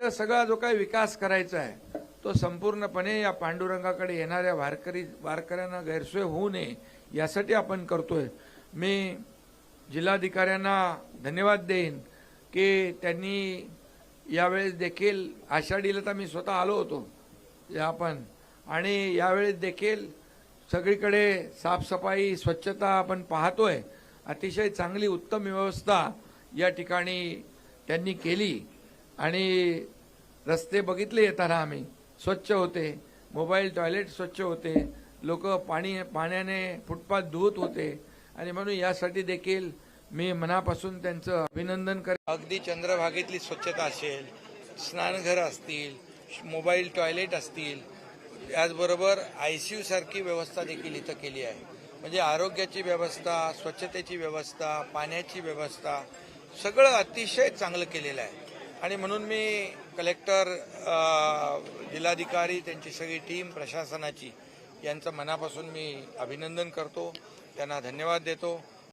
तर सगळा जो काही विकास करायचा आहे तो संपूर्णपणे या पांडुरंगाकडे येणाऱ्या वारकरी वारकऱ्यांना गैरसोय होऊ नये यासाठी आपण करतोय. मी जिल्हाधिकाऱ्यांना धन्यवाद देईन की त्यांनी यावेळेस देखील आषाढीला तर मी स्वतः आलो होतो या आपण. आणि यावेळेस देखील सगळीकडे साफसफाई स्वच्छता आपण पाहतोय. अतिशय चांगली उत्तम व्यवस्था या ठिकाणी त्यांनी केली. आणि रस्ते बघितले येताना आम्ही. स्वच्छ होते. मोबाईल टॉयलेट स्वच्छ होते. लोक पाणी पाण्याने फुटपाथ धुवत होते. आणि म्हणून यासाठी देखील मी मनापासून त्यांचं अभिनंदन करेन. अगदी चंद्रभागेतली स्वच्छता असेल स्नानघर असतील मोबाईल टॉयलेट असतील त्याचबरोबर आय सी यूसारखी व्यवस्था देखील इथं केली आहे. म्हणजे आरोग्याची व्यवस्था स्वच्छतेची व्यवस्था पाण्याची व्यवस्था सगळं अतिशय चांगलं केलेलं आहे. आणि म्हणून मी कलेक्टर जिल्हाधिकारी त्यांची सगळी टीम प्रशासनाची यांचं मनापासून मी अभिनंदन करतो. त्यांना धन्यवाद देतो.